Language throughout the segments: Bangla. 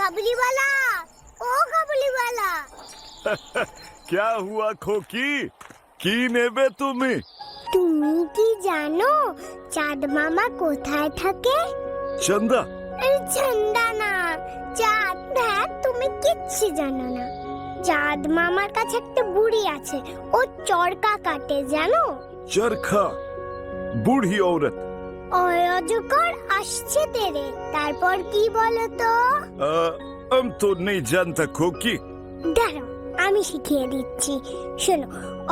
কাবুলি वाला ও কাবুলি वाला क्या हुआ खोकी কি নেবে তুমি তুমি কি জানো চাঁদ মামা কোথায় থাকে চন্দা আরে চন্দা না চাঁদ দেখ তুমি কিচ্ছু জানো না চাঁদ মামার কাছে একটা বুড়ি আছে ও চরকা কাটে জানো চরখা বুড়ি औरत অজগর আসছে তেরে। তারপর কি বলো তো আম তো নেই জানতা খোকি। দাঁড়াও আমি শিখিয়ে দিচ্ছি। শোনো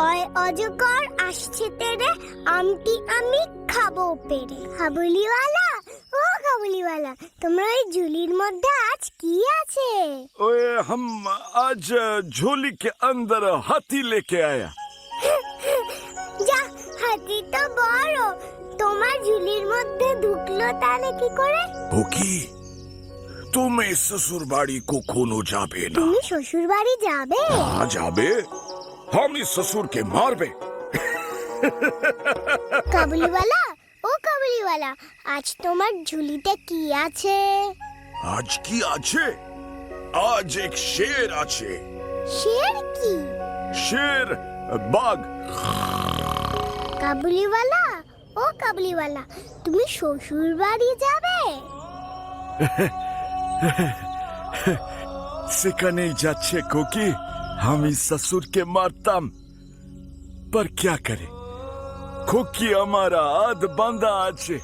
অয় অজগর আসছে তেরে আমটি আমি খাব পেরে। কাবুলিওয়ালা ও কাবুলিওয়ালা তোমরা ওই ঝুলির মধ্যে আজ কি আছে? ওয়ে হাম আজ ঝোলি কে অন্দর হাতি লেকে আয়া। হাতি তো বড়। তোমার ঝুলির মধ্যে ঢুকলো তাহলে কি করে? खोकी তুমি শ্বশুর বাড়ি কখনো যাবে না। তুমি শ্বশুর বাড়ি যাবে? আ যাবে। আমি শ্বশুরকে মারবে। কাবুলিওয়ালা ও কাবুলিওয়ালা আজ তোমার ঝুলিতে কি আছে? আজ কি আছে? আজ এক শের আছে। শের কি? শের বাঘ। কাবুলিওয়ালা ও কাবুলিওয়ালা তুমি শ্বশুর বাড়ি যাবে সেখানেই যাচ্ছে কোকি আমি শ্বশুরকে মারতাম पर क्या करे खोकी हमारा आध बंदा আছে